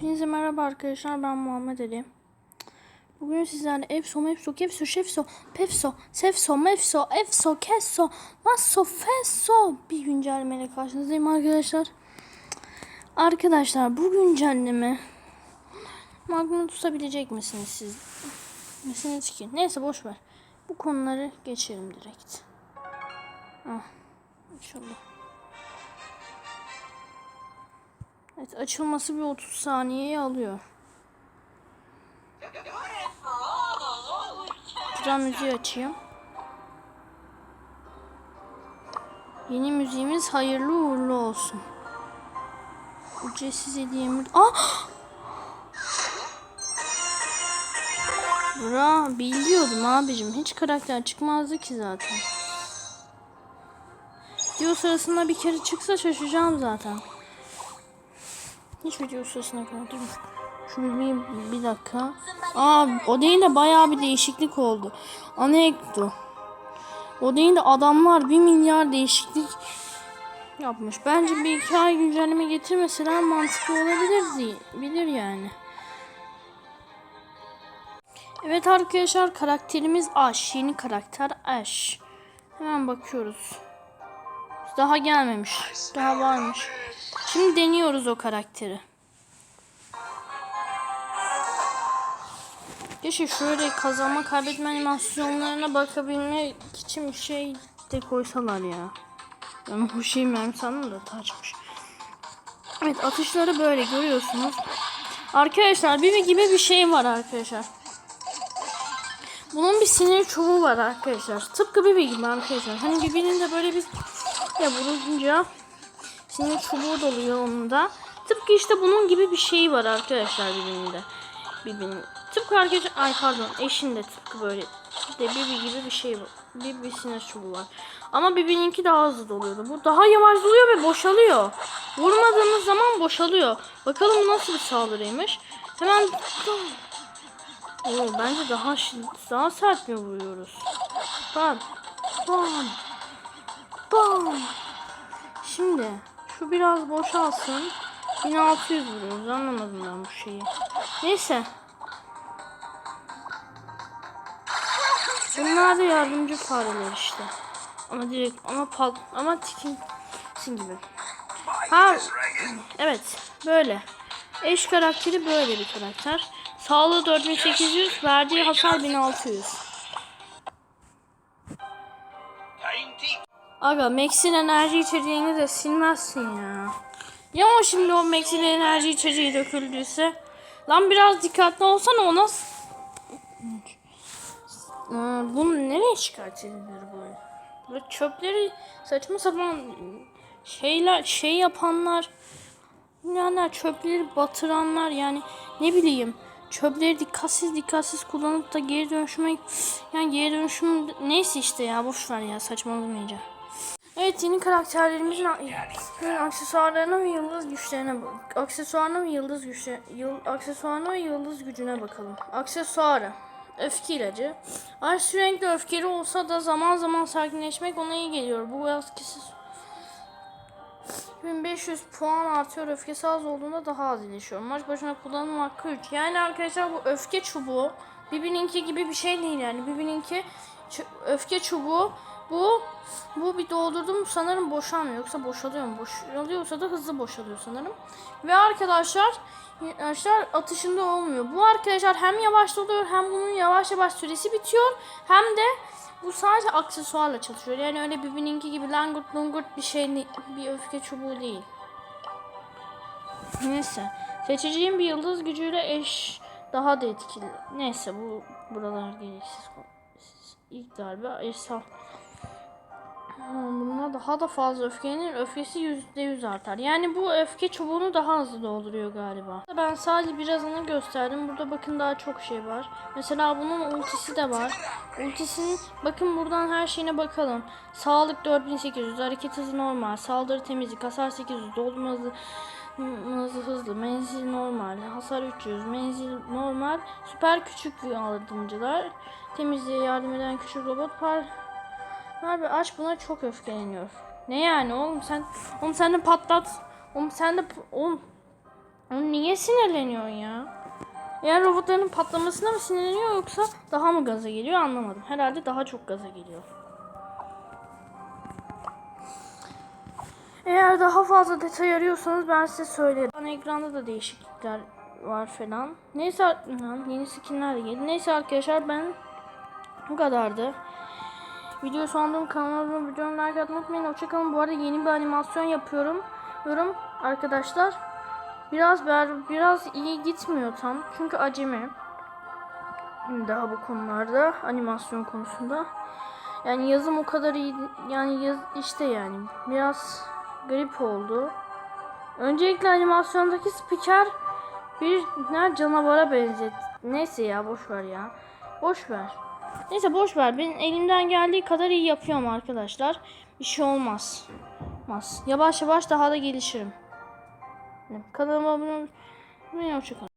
Hepinize merhaba arkadaşlar ben Muhammed Ali. Bugün sizlerle Efso, Mefso, Kefso, Şefso, Pefso, Sefso, Mefso, Efso, Kesso, Masso, Fesso bir güncellemeyle karşınızdayım arkadaşlar. Arkadaşlar bu güncelleme Magnum tutabilecek misiniz siz? Misiniz ki? Neyse boş ver. Bu konuları geçelim direkt. Ah, inşallah. Evet açılması bir 30 saniyeyi alıyor. Şuradan müziği açayım. Yeni müziğimiz hayırlı uğurlu olsun. Ücretsiz hediyemiz... Ah! Bra, biliyordum abicim. Hiç karakter çıkmazdı ki zaten. Video sırasında bir kere çıksa şaşıracağım zaten. Hiç video sırasına kadar durmuş. Şu bir, bir dakika. Aa o değil de bayağı bir değişiklik oldu. Anekdo. O değil de adamlar bir milyar değişiklik yapmış. Bence bir iki ay güncelleme getirmeseler mantıklı olabilir diye. Bilir yani. Evet arkadaşlar karakterimiz Ash. Yeni karakter Ash. Hemen bakıyoruz. Daha gelmemiş. Daha varmış. Şimdi deniyoruz o karakteri. Keşke şöyle kazanma kaybetme animasyonlarına bakabilmek için bir şey de koysalar ya. Ben bu şeyi mermi da taçmış. Evet atışları böyle görüyorsunuz. Arkadaşlar bir gibi bir şey var arkadaşlar. Bunun bir sinir çubuğu var arkadaşlar. Tıpkı bir gibi arkadaşlar. Hani birbirinin de böyle bir ya vurunca sinir çubuğu doluyor onun da. Tıpkı işte bunun gibi bir şey var arkadaşlar birbirinde. Birbirinin. Tıpkı arkadaşlar ay pardon eşinde tıpkı böyle de bir gibi bir şey var. Bir sinir çubuğu var. Ama birbirininki daha hızlı doluyordu. Bu daha yavaş doluyor ve boşalıyor. Vurmadığımız zaman boşalıyor. Bakalım bu nasıl bir saldırıymış. Hemen Oo, bence daha daha sert mi vuruyoruz? Bam. Bam. Bam. Şimdi şu biraz boşalsın. 1600 vuruyoruz. Anlamadım ben bu şeyi. Neyse. Bunlar da yardımcı fareler işte. Ama direkt ama pal ama tikin gibi. Ha evet böyle. Eş karakteri böyle bir karakter. Sağlığı 4800, verdiği hasar 1600. Aga Max'in enerji içeceğini de silmezsin ya. Ya o şimdi o Max'in enerji içeceği döküldüyse? Lan biraz dikkatli olsana o nasıl? Ee, bunu nereye şikayet edilir böyle? Böyle çöpleri saçma sapan şeyler şey yapanlar yani çöpleri batıranlar yani ne bileyim çöpleri dikkatsiz dikkatsiz kullanıp da geri dönüşüme yani geri dönüşüm neyse işte ya boş ver ya saçmalamayınca. Yeni karakterlerimizin aksesuarlarına ve yıldız güçlerine bak. Aksesuarına ve yıldız güçle yıl, aksesuarına ve yıldız gücüne bakalım. Aksesuarı öfke ilacı. Ay sürekli öfkeli olsa da zaman zaman sakinleşmek ona iyi geliyor. Bu etkisiz 1500 puan artıyor. Öfkesi az olduğunda daha az iyileşiyor. Maç başına kullanım hakkı 3. Yani arkadaşlar bu öfke çubuğu birbirinki gibi bir şey değil yani. Birbirinki öfke çubuğu bu bu bir doldurdum sanırım boşalmıyor. Yoksa boşalıyor mu? Boşalıyorsa da hızlı boşalıyor sanırım. Ve arkadaşlar arkadaşlar atışında olmuyor. Bu arkadaşlar hem yavaş doluyor hem bunun yavaş yavaş süresi bitiyor. Hem de bu sadece aksesuarla çalışıyor. Yani öyle birbirinki gibi langurt lungurt bir şey bir öfke çubuğu değil. Neyse. Seçeceğim bir yıldız gücüyle eş daha da etkili. Neyse bu buralar gereksiz. İlk darbe eşsal. Buna daha da fazla öfkenin öfkesi yüzde yüz artar. Yani bu öfke çubuğunu daha hızlı dolduruyor galiba. Ben sadece birazını gösterdim. Burada bakın daha çok şey var. Mesela bunun ultisi de var. Ultisinin bakın buradan her şeyine bakalım. Sağlık 4800, hareket hızı normal, saldırı temizlik, hasar 800, doldurma hızı hızlı hızlı, menzil normal, hasar 300, menzil normal, süper küçük yardımcılar, temizliğe yardım eden küçük robot par Abi aç buna çok öfkeleniyor. Ne yani oğlum sen oğlum sen de patlat. Oğlum sen de oğlum Oğlum niye sinirleniyorsun ya? Eğer robotların patlamasına mı sinirleniyor yoksa daha mı gaza geliyor anlamadım. Herhalde daha çok gaza geliyor. Eğer daha fazla detay arıyorsanız ben size söylerim. Ana ekranda da değişiklikler var falan. Neyse yeni skinler de geldi. Neyse arkadaşlar ben bu kadardı. Video sonlandığım kanalıma videomu like atmayı unutmayın. Hoşçakalın. Bu arada yeni bir animasyon yapıyorum. Yorum arkadaşlar. Biraz ber, biraz iyi gitmiyor tam. Çünkü acemi. Daha bu konularda animasyon konusunda. Yani yazım o kadar iyi yani yaz, işte yani biraz garip oldu. Öncelikle animasyondaki spiker bir ne canavara benzet. Neyse ya boş ver ya. Boş ver. Neyse boş ver. Ben elimden geldiği kadar iyi yapıyorum arkadaşlar. Bir şey olmaz. Olmaz. Yavaş yavaş daha da gelişirim. Kanalıma abone olmayı. Hoşçakalın.